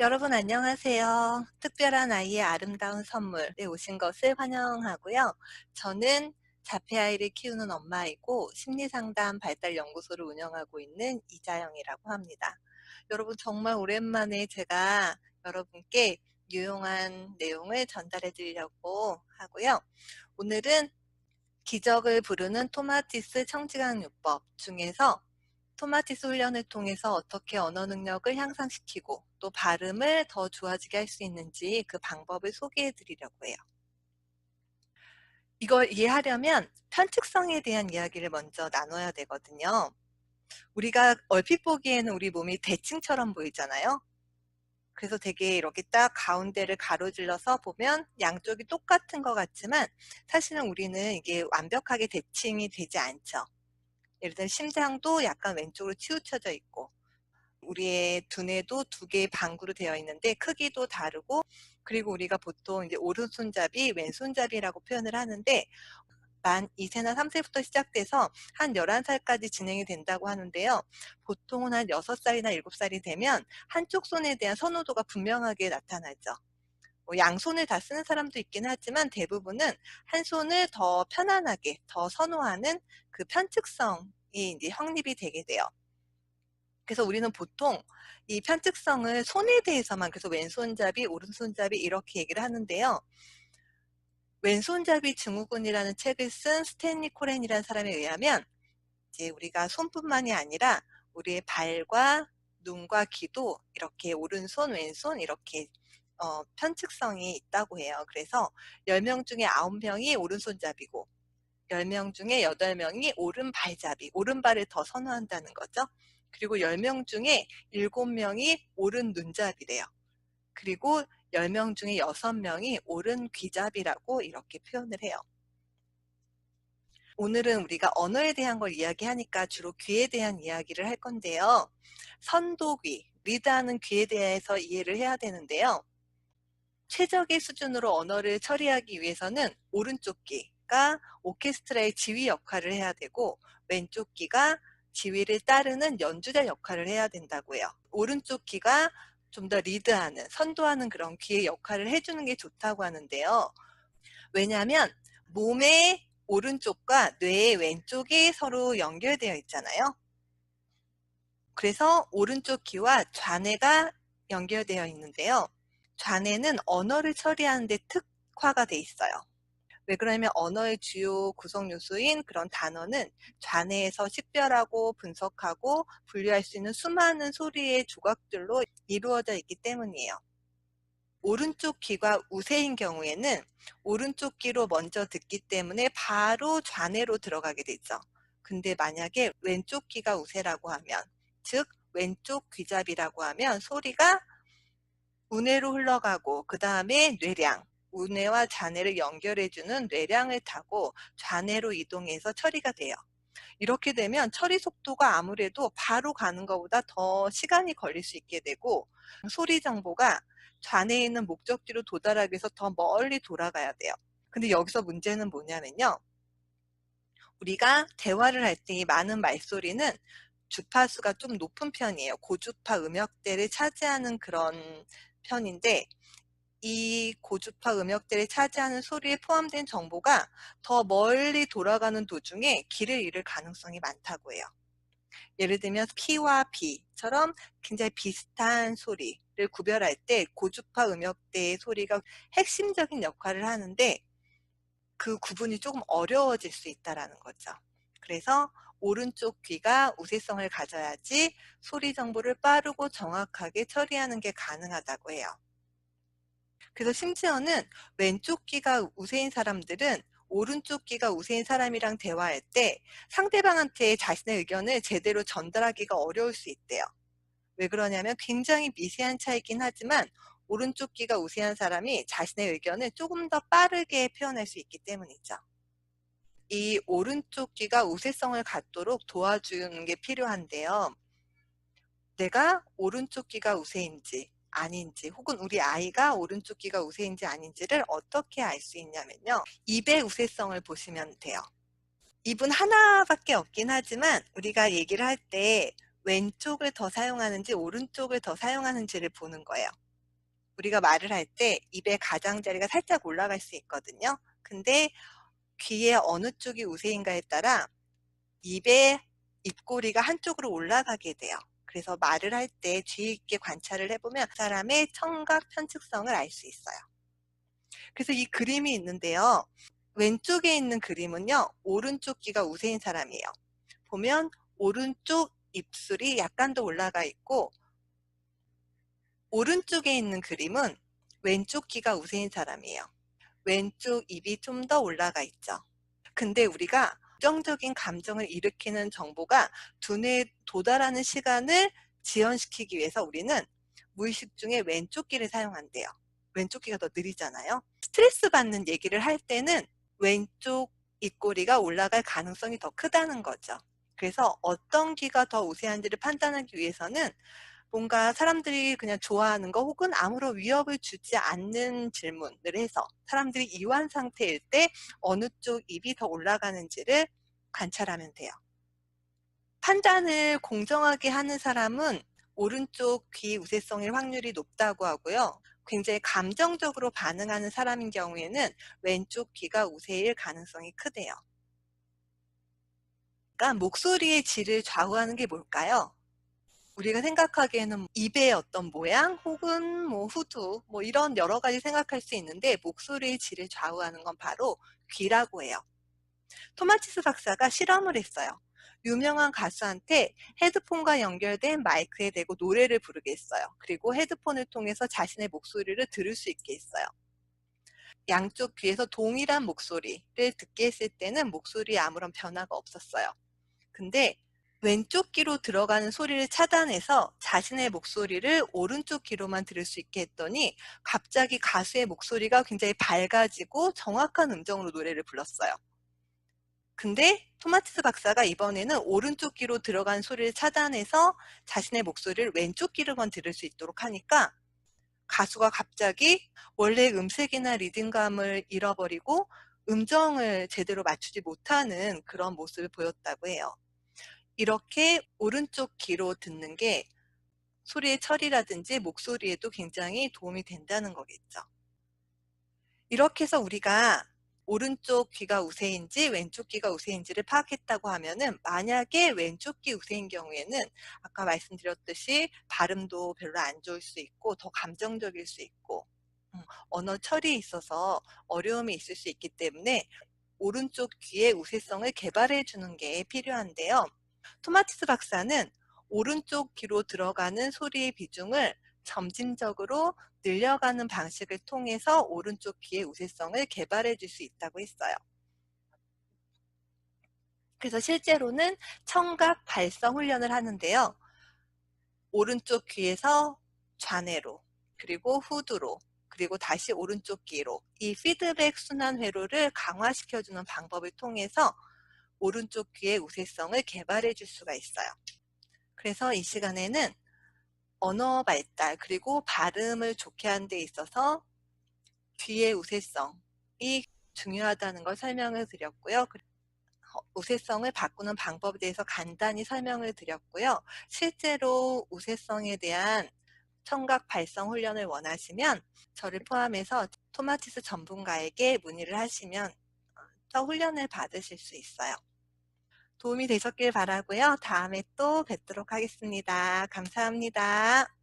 여러분 안녕하세요. 특별한 아이의 아름다운 선물에 오신 것을 환영하고요. 저는 자폐아이를 키우는 엄마이고 심리상담 발달연구소를 운영하고 있는 이자영이라고 합니다. 여러분 정말 오랜만에 제가 여러분께 유용한 내용을 전달해 드리려고 하고요. 오늘은 기적을 부르는 토마티스 청지강요법 중에서 토마티스 훈련을 통해서 어떻게 언어 능력을 향상시키고 또 발음을 더 좋아지게 할 수 있는지 그 방법을 소개해 드리려고 해요. 이걸 이해하려면 편측성에 대한 이야기를 먼저 나눠야 되거든요. 우리가 얼핏 보기에는 우리 몸이 대칭처럼 보이잖아요. 그래서 되게 이렇게 딱 가운데를 가로질러서 보면 양쪽이 똑같은 것 같지만 사실은 우리는 이게 완벽하게 대칭이 되지 않죠. 예를 들면 심장도 약간 왼쪽으로 치우쳐져 있고 우리의 두뇌도 두 개의 방구로 되어 있는데 크기도 다르고 그리고 우리가 보통 이제 오른손잡이 왼손잡이라고 표현을 하는데 만 2세나 3세부터 시작돼서 한 11살까지 진행이 된다고 하는데요. 보통은 한 6살이나 7살이 되면 한쪽 손에 대한 선호도가 분명하게 나타나죠. 뭐 양손을 다 쓰는 사람도 있긴 하지만 대부분은 한 손을 더 편안하게 더 선호하는 그 편측성이 이제 확립이 되게 돼요. 그래서 우리는 보통 이 편측성을 손에 대해서만 그래서 왼손잡이, 오른손잡이 이렇게 얘기를 하는데요. 왼손잡이 증후군이라는 책을 쓴 스탠리 코렌이라는 사람에 의하면 이제 우리가 손뿐만이 아니라 우리의 발과 눈과 귀도 이렇게 오른손, 왼손 이렇게 어, 편측성이 있다고 해요. 그래서 10명 중에 9명이 오른손잡이고 10명 중에 8명이 오른발잡이, 오른발을 더 선호한다는 거죠. 그리고 10명 중에 7명이 오른 눈잡이래요. 그리고 10명 중에 6명이 오른 귀잡이라고 이렇게 표현을 해요. 오늘은 우리가 언어에 대한 걸 이야기하니까 주로 귀에 대한 이야기를 할 건데요. 선도귀, 리드하는 귀에 대해서 이해를 해야 되는데요. 최적의 수준으로 언어를 처리하기 위해서는 오른쪽 귀가 오케스트라의 지휘 역할을 해야 되고 왼쪽 귀가 지휘를 따르는 연주자 역할을 해야 된다고 해요. 오른쪽 귀가 좀 더 리드하는, 선도하는 그런 귀의 역할을 해주는 게 좋다고 하는데요. 왜냐하면 몸의 오른쪽과 뇌의 왼쪽이 서로 연결되어 있잖아요. 그래서 오른쪽 귀와 좌뇌가 연결되어 있는데요. 좌뇌는 언어를 처리하는 데 특화가 돼 있어요. 왜 그러냐면 언어의 주요 구성 요소인 그런 단어는 좌뇌에서 식별하고 분석하고 분류할 수 있는 수많은 소리의 조각들로 이루어져 있기 때문이에요. 오른쪽 귀가 우세인 경우에는 오른쪽 귀로 먼저 듣기 때문에 바로 좌뇌로 들어가게 되죠. 근데 만약에 왼쪽 귀가 우세라고 하면 즉 왼쪽 귀잡이라고 하면 소리가 우뇌로 흘러가고 그 다음에 뇌량, 우뇌와 좌뇌를 연결해주는 뇌량을 타고 좌뇌로 이동해서 처리가 돼요. 이렇게 되면 처리 속도가 아무래도 바로 가는 것보다 더 시간이 걸릴 수 있게 되고 소리 정보가 좌뇌에 있는 목적지로 도달하기 위해서 더 멀리 돌아가야 돼요. 근데 여기서 문제는 뭐냐면요. 우리가 대화를 할 때 이 많은 말소리는 주파수가 좀 높은 편이에요. 고주파 음역대를 차지하는 그런 편인데 이 고주파 음역대를 차지하는 소리에 포함된 정보가 더 멀리 돌아가는 도중에 길을 잃을 가능성이 많다고 해요. 예를 들면 P와 B처럼 굉장히 비슷한 소리를 구별할 때 고주파 음역대의 소리가 핵심적인 역할을 하는데 그 구분이 조금 어려워질 수 있다는 거죠. 그래서 오른쪽 귀가 우세성을 가져야지 소리 정보를 빠르고 정확하게 처리하는 게 가능하다고 해요. 그래서 심지어는 왼쪽 귀가 우세인 사람들은 오른쪽 귀가 우세인 사람이랑 대화할 때 상대방한테 자신의 의견을 제대로 전달하기가 어려울 수 있대요. 왜 그러냐면 굉장히 미세한 차이긴 하지만 오른쪽 귀가 우세한 사람이 자신의 의견을 조금 더 빠르게 표현할 수 있기 때문이죠. 이 오른쪽 귀가 우세성을 갖도록 도와주는 게 필요한데요. 내가 오른쪽 귀가 우세인지 아닌지 혹은 우리 아이가 오른쪽 귀가 우세인지 아닌지를 어떻게 알 수 있냐면요. 입의 우세성을 보시면 돼요. 입은 하나밖에 없긴 하지만 우리가 얘기를 할 때 왼쪽을 더 사용하는지 오른쪽을 더 사용하는지를 보는 거예요. 우리가 말을 할 때 입의 가장자리가 살짝 올라갈 수 있거든요. 근데 귀의 어느 쪽이 우세인가에 따라 입의 입꼬리가 한쪽으로 올라가게 돼요. 그래서 말을 할 때 주의 깊게 관찰을 해보면 그 사람의 청각 편측성을 알 수 있어요. 그래서 이 그림이 있는데요. 왼쪽에 있는 그림은요. 오른쪽 귀가 우세인 사람이에요. 보면 오른쪽 입술이 약간 더 올라가 있고 오른쪽에 있는 그림은 왼쪽 귀가 우세인 사람이에요. 왼쪽 입이 좀 더 올라가 있죠. 근데 우리가 부정적인 감정을 일으키는 정보가 두뇌에 도달하는 시간을 지연시키기 위해서 우리는 무의식 중에 왼쪽 귀를 사용한대요. 왼쪽 귀가 더 느리잖아요. 스트레스 받는 얘기를 할 때는 왼쪽 입꼬리가 올라갈 가능성이 더 크다는 거죠. 그래서 어떤 귀가 더 우세한지를 판단하기 위해서는 뭔가 사람들이 그냥 좋아하는 거 혹은 아무런 위협을 주지 않는 질문을 해서 사람들이 이완 상태일 때 어느 쪽 입이 더 올라가는지를 관찰하면 돼요. 판단을 공정하게 하는 사람은 오른쪽 귀 우세성일 확률이 높다고 하고요. 굉장히 감정적으로 반응하는 사람인 경우에는 왼쪽 귀가 우세일 가능성이 크대요. 그러니까 목소리의 질을 좌우하는 게 뭘까요? 우리가 생각하기에는 입의 어떤 모양 혹은 뭐 후두 뭐 이런 여러 가지 생각할 수 있는데 목소리의 질을 좌우하는 건 바로 귀라고 해요. 토마치스 박사가 실험을 했어요. 유명한 가수한테 헤드폰과 연결된 마이크에 대고 노래를 부르게 했어요. 그리고 헤드폰을 통해서 자신의 목소리를 들을 수 있게 했어요. 양쪽 귀에서 동일한 목소리를 듣게 했을 때는 목소리에 아무런 변화가 없었어요. 근데 왼쪽 귀로 들어가는 소리를 차단해서 자신의 목소리를 오른쪽 귀로만 들을 수 있게 했더니 갑자기 가수의 목소리가 굉장히 밝아지고 정확한 음정으로 노래를 불렀어요. 근데 토마티스 박사가 이번에는 오른쪽 귀로 들어간 소리를 차단해서 자신의 목소리를 왼쪽 귀로만 들을 수 있도록 하니까 가수가 갑자기 원래 음색이나 리듬감을 잃어버리고 음정을 제대로 맞추지 못하는 그런 모습을 보였다고 해요. 이렇게 오른쪽 귀로 듣는 게 소리의 처리라든지 목소리에도 굉장히 도움이 된다는 거겠죠. 이렇게 해서 우리가 오른쪽 귀가 우세인지 왼쪽 귀가 우세인지를 파악했다고 하면은 만약에 왼쪽 귀 우세인 경우에는 아까 말씀드렸듯이 발음도 별로 안 좋을 수 있고 더 감정적일 수 있고 음, 언어 처리에 있어서 어려움이 있을 수 있기 때문에 오른쪽 귀의 우세성을 개발해 주는 게 필요한데요. 토마티스 박사는 오른쪽 귀로 들어가는 소리의 비중을 점진적으로 늘려가는 방식을 통해서 오른쪽 귀의 우세성을 개발해 줄 수 있다고 했어요. 그래서 실제로는 청각 발성 훈련을 하는데요. 오른쪽 귀에서 좌뇌로 그리고 후두로 그리고 다시 오른쪽 귀로 이 피드백 순환 회로를 강화시켜주는 방법을 통해서 오른쪽 귀의 우세성을 개발해 줄 수가 있어요. 그래서 이 시간에는 언어 발달 그리고 발음을 좋게 하는 데 있어서 귀의 우세성이 중요하다는 걸 설명을 드렸고요. 어, 우세성을 바꾸는 방법에 대해서 간단히 설명을 드렸고요. 실제로 우세성에 대한 청각 발성 훈련을 원하시면 저를 포함해서 토마티스 전문가에게 문의를 하시면 어, 더 훈련을 받으실 수 있어요. 도움이 되셨길 바라고요. 다음에 또 뵙도록 하겠습니다. 감사합니다.